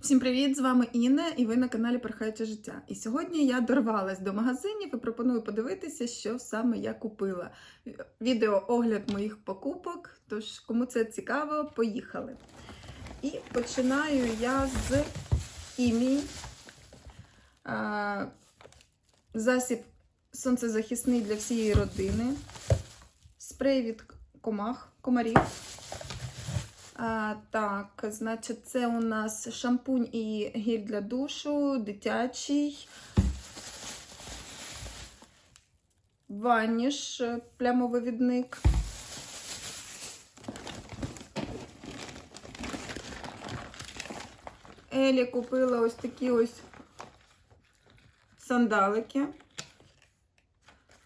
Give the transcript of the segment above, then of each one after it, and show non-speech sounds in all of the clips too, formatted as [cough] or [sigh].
Всім привіт! З вами Інна, і ви на каналі Перхаюче життя. І сьогодні я дорвалась до магазинів і пропоную подивитися, що саме я купила. Відео огляд моїх покупок. Тож, кому це цікаво, поїхали. І починаю я з імі. А, Засіб сонцезахисний для всієї родини. Спрей від комах, комарів. Так, значить, це у нас шампунь і гель для душу, дитячий. Ваніш, е, плямовивідник. Елі купила ось такі ось сандалики.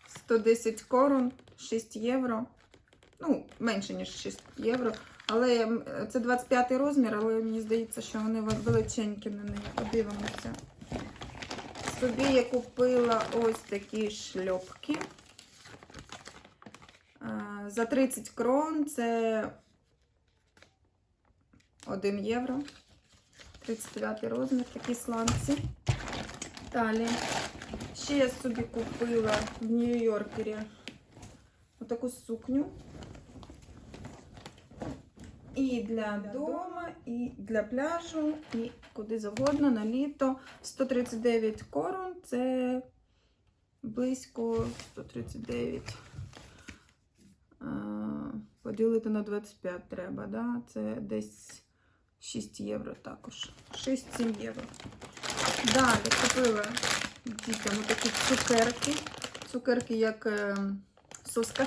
110 корон, 6 євро. Ну, менше, ніж 6 євро. Але це 25 розмір, але мені здається, що вони величенькі на неї. Подивимося. Собі я купила ось такі шльопки. За 30 крон це 1 євро. 39 розмір, такі сланці. Далі. Ще я собі купила в Нью-Йоркері отаку сукню. І для дома, і для пляжу, і куди завгодно на літо. 139 корон це близько 139. Поділити на 25 треба, да? Це десь 6 євро також. 6-7 євро. Далі купила дітям такі цукерки. Цукерки як е, соска,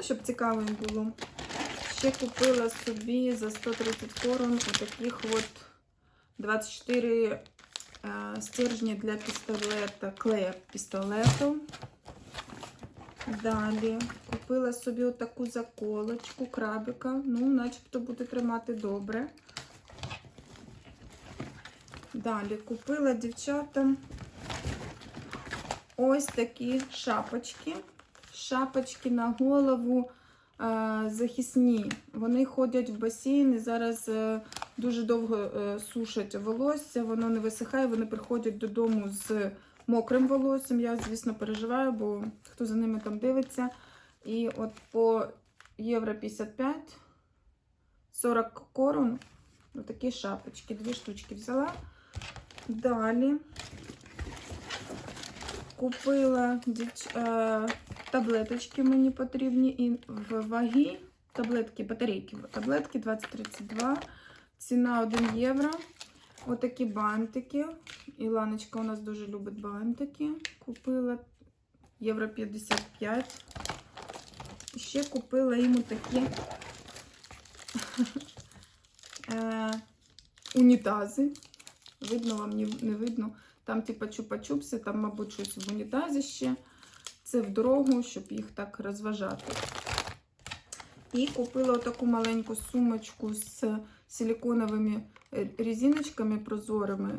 щоб цікаво їм було. Ще купила собі за 130 корон отаких от 24 е, стержні для пістолета, клея пістолету. Далі купила собі отаку заколочку, крабика. Ну, начебто буде тримати добре. Далі купила дівчатам ось такі шапочки. Шапочки на голову захисні. Вони ходять в басейн і зараз е, дуже довго е, сушать волосся, воно не висихає, вони приходять додому з мокрим волоссям. Я, звісно, переживаю, бо хто за ними там дивиться. І от по євро 55, 40 корон, отакі шапочки, дві штучки взяла. Далі купила дівч... е, таблеточки мені потрібні і в вагі. Таблетки, батарейки, таблетки 2032, ціна 1 євро. Отакі бантики. Іланочка у нас дуже любить бантики. Купила євро 55. Ще купила йому такі [laughs] е, унітази. Видно вам, не видно. Там, типа, чупа-чупси, там, мабуть, щось в унітазі ще. Це в дорогу, щоб їх так розважати. І купила таку маленьку сумочку з силиконовими е, резиночками прозорими.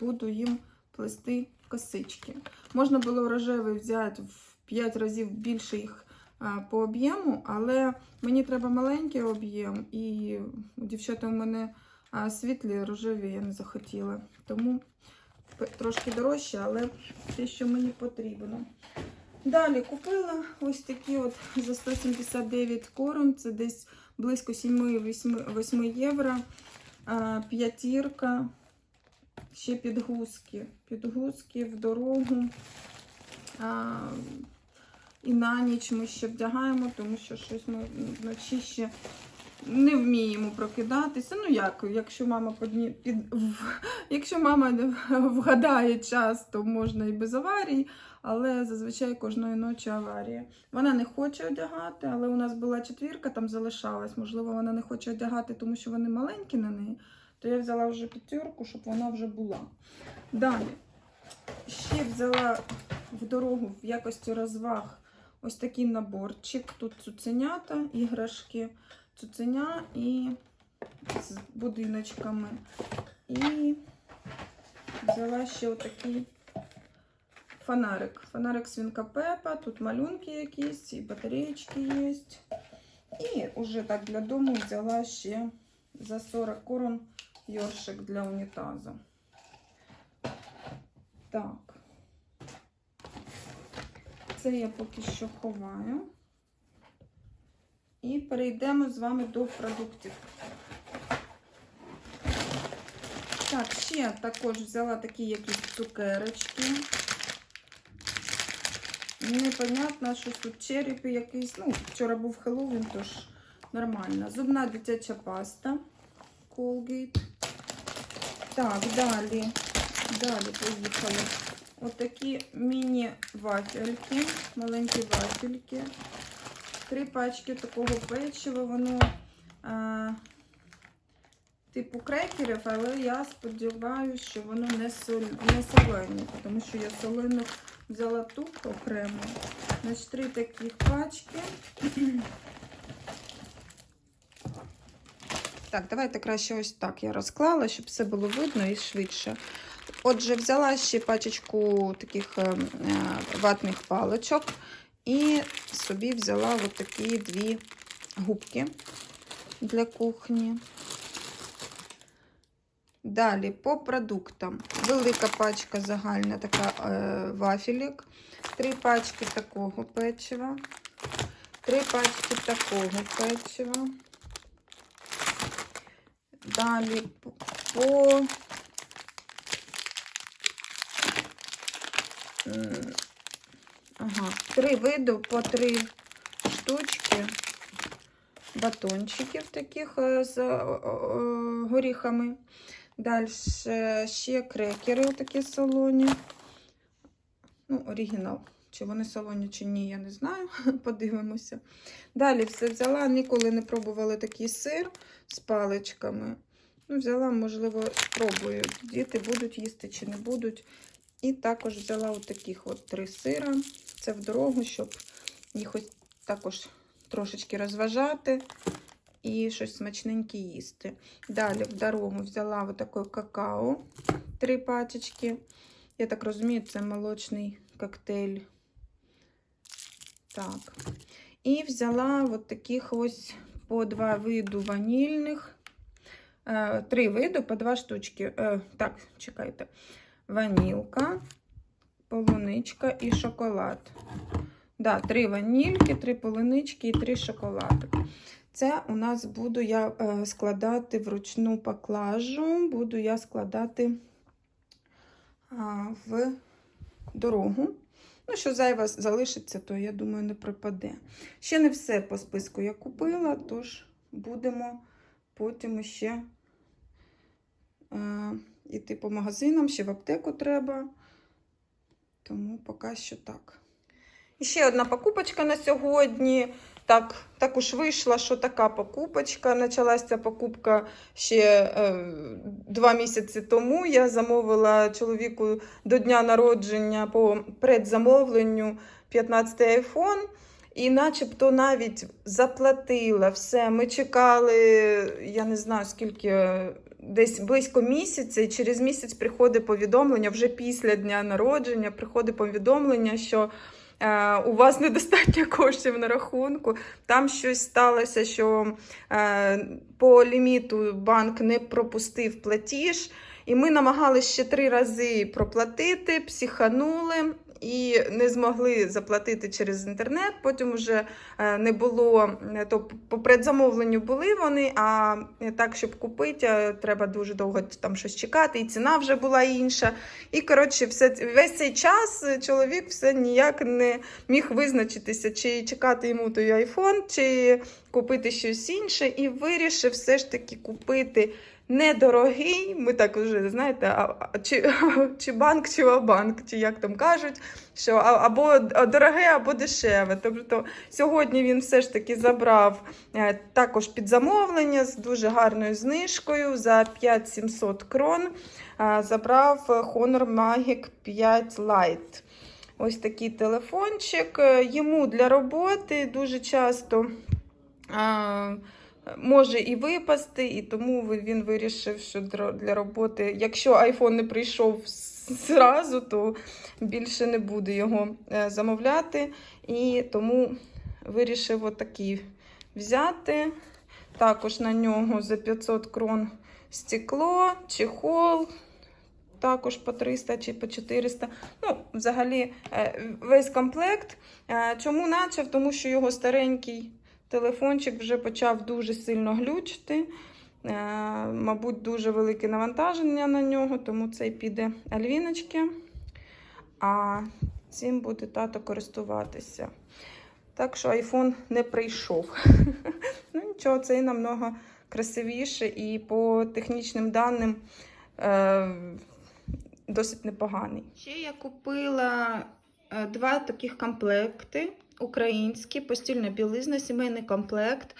Буду їм плести косички. Можна було рожевий взяти в 5 разів більше їх по об'єму, але мені треба маленький об'єм, і дівчата в мене а, світлі рожеві я не захотіла. Тому трошки дорожче, але те, що мені потрібно. Далі купила ось такі от за 179 корон, це десь близько 7-8 євро. П'ятірка, ще підгузки. Підгузки в дорогу. А, і на ніч ми ще вдягаємо, тому що щось ми вночі ще не вміємо прокидатися. Ну як, якщо мама подні... під... якщо мама вгадає час, то можна і без аварій, але зазвичай кожної ночі аварія. Вона не хоче одягати, але у нас була четвірка, там залишалась. Можливо, вона не хоче одягати, тому що вони маленькі на неї. То я взяла вже п'ятерку, щоб вона вже була. Далі. Ще взяла в дорогу в якості розваг ось такий наборчик. Тут цуценята, іграшки, цуценя і з будиночками. І взяла ще отакий фонарик. Фонарик свинка Пепа, тут малюнки якісь, і батареєчки є. І вже так для дому взяла ще за 40 корон Йоршик для унітазу. Так. Це я поки що ховаю. І перейдемо з вами до продуктів. Так, ще також взяла такі якісь цукерочки. Непонятно, що тут черепи якийсь. Ну, вчора був Хеллоуін, тож нормально. Зубна дитяча паста. Colgate. Так, далі. Далі поїхали. Отакі міні-вафельки, маленькі вафельки. Три пачки такого печива. Воно а, типу крекерів, але я сподіваюся, що воно не, солене, тому що я солених взяла тут окремо. Значить, три таких пачки. Так, давайте краще ось так я розклала, щоб все було видно і швидше. Отже, взяла ще пачечку таких е, е, ватних паличок і собі взяла от такі дві губки для кухні. Далі по продуктам. Велика пачка загальна така е, вафелік. Три пачки такого печива. Три пачки такого печива. Далі по, м, ага, три види по три штучки батончиків таких е, з горіхами. Далі ще крекери такі солоні. Ну, оригінал. Чи вони солоні, чи ні, я не знаю. [laughs] Подивимося. Далі все взяла, ніколи не пробувала такий сир з паличками. Ну, взяла, можливо, спробую. Діти будуть їсти чи не будуть. І також взяла от таких от три сира. Це в дорогу, щоб їх ось також трошечки розважати і щось смачненьке їсти. Далі в дорогу взяла отакий какао, три пачечки. Я так розумію, це молочний коктейль. Так. І взяла от таких ось по два виду ванільних. Е, Три види по два штучки. Е, Так, чекайте. Ванілка, полуничка і шоколад. Да, три ванільки, три полунички і три шоколади. Це у нас буду я е, складати вручну поклажу, буду я складати в дорогу. Ну, що зайва залишиться, то я думаю, не пропаде. Ще не все по списку я купила, тож будемо потім ще йти по магазинам, ще в аптеку треба. Тому поки що так. І ще одна покупочка на сьогодні. Так, так уж вийшла, що така покупочка. Почалася ця покупка ще е, два місяці тому. Я замовила чоловіку до дня народження по предзамовленню 15-й iPhone. І начебто навіть заплатила все. Ми чекали, я не знаю скільки, десь близько місяця, і через місяць приходить повідомлення, вже після дня народження приходить повідомлення, що е, у вас недостатньо [laughs] коштів на рахунку. Там щось сталося, що е, по ліміту банк не пропустив платіж. І ми намагалися ще три рази проплатити, психанули і не змогли заплатити через інтернет. Потім вже е, не було, е, то по предзамовленню були вони, а так, щоб купити, е, треба дуже довго там щось чекати, і ціна вже була інша. І коротше, все, весь цей час чоловік все ніяк не міг визначитися, чи чекати йому той айфон, чи купити щось інше, і вирішив все ж таки купити недорогий. Ми так вже знаєте, а, чи, [laughs] чи банк, чи банк, чи як там кажуть, що або дороге, або дешеве. Тобто сьогодні він все ж таки забрав е, також під замовлення з дуже гарною знижкою за 5700 крон. Забрав Honor Magic 5 Lite. Ось такий телефончик. Е, Йому для роботи дуже часто. Може і випасти, і тому він вирішив, що для роботи, якщо iPhone не прийшов зразу, то більше не буде його е, замовляти. І тому вирішив отакий взяти. Також на нього за 500 крон стекло, чехол. Також по 300 чи по 400. Ну, взагалі, е, весь комплект. Е, Чому начав? Тому що його старенький телефончик вже почав дуже сильно глючити. Е, Мабуть, дуже велике навантаження на нього, тому цей піде альвіночки. А цим буде тато користуватися. Так що iPhone не прийшов. [laughs] ну нічого, цей намного красивіше і по технічним даним е, досить непоганий. Ще я купила е, два таких комплекти українські, постільна білизна, сімейний комплект,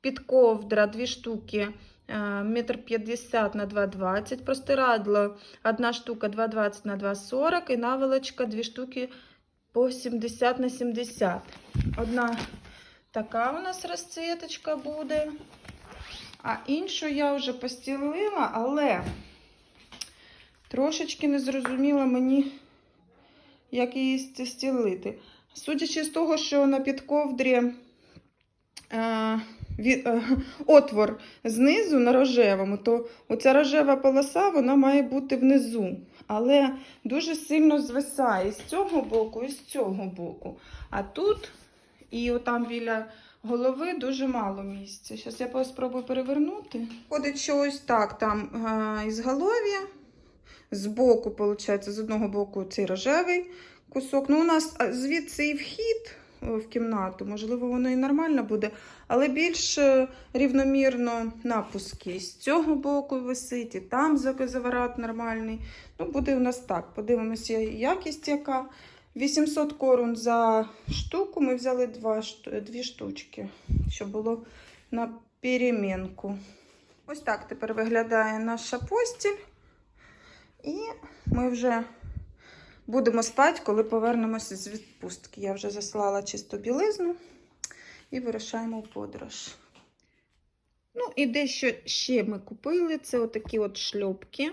підковдра, дві штуки. е, Метр п'ятдесят на 2,20, простирадло одна штука 2,20 на 2,40 і наволочка дві штуки по 70 на 70. Одна така у нас розцвіточка буде. А іншу я вже постілила, але трошечки не зрозуміла мені, як її стілити. Судячи з того, що на підковдрі е, е, отвор знизу на рожевому, то оця рожева полоса вона має бути внизу. Але дуже сильно звисає з цього боку і з цього боку. А тут і отам біля голови дуже мало місця. Зараз я спробую перевернути. Ходить що ось так, там е, ізголов'я, з боку, виходить, з одного боку цей рожевий кусок. Ну, у нас звідси і вхід е, в кімнату, можливо, воно і нормально буде, але більш е, рівномірно напуски. З цього боку висить, і там заворот нормальний. Ну, буде у нас так. Подивимося, якість яка. 800 корун за штуку. Ми взяли два, дві штучки, щоб було на перемінку. Ось так тепер виглядає наша постіль. І ми вже будемо спати, коли повернемося з відпустки. Я вже заслала чисту білизну і вирушаємо в подорож. Ну, і дещо ще ми купили. Це отакі от шльопки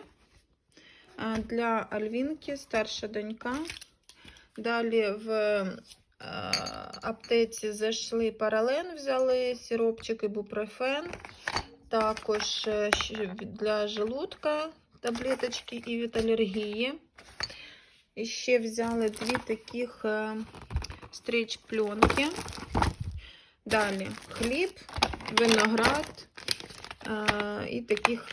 для Альвінки, старша донька. Далі в е, аптеці зайшли парален, взяли сиропчик ібупрофен. Також е, для желудка таблеточки і від алергії. І ще взяли дві таких е, стріч-пленки. Далі хліб, виноград е, і таких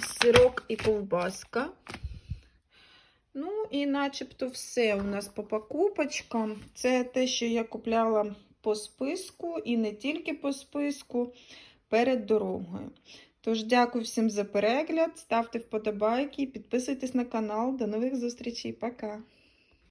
сирок і ковбаска. Ну, і начебто все у нас по покупочкам. Це те, що я купляла по списку, і не тільки по списку перед дорогою. Тож, дякую всім за перегляд, ставте вподобайки, підписуйтесь на канал. До нових зустрічей. Пока!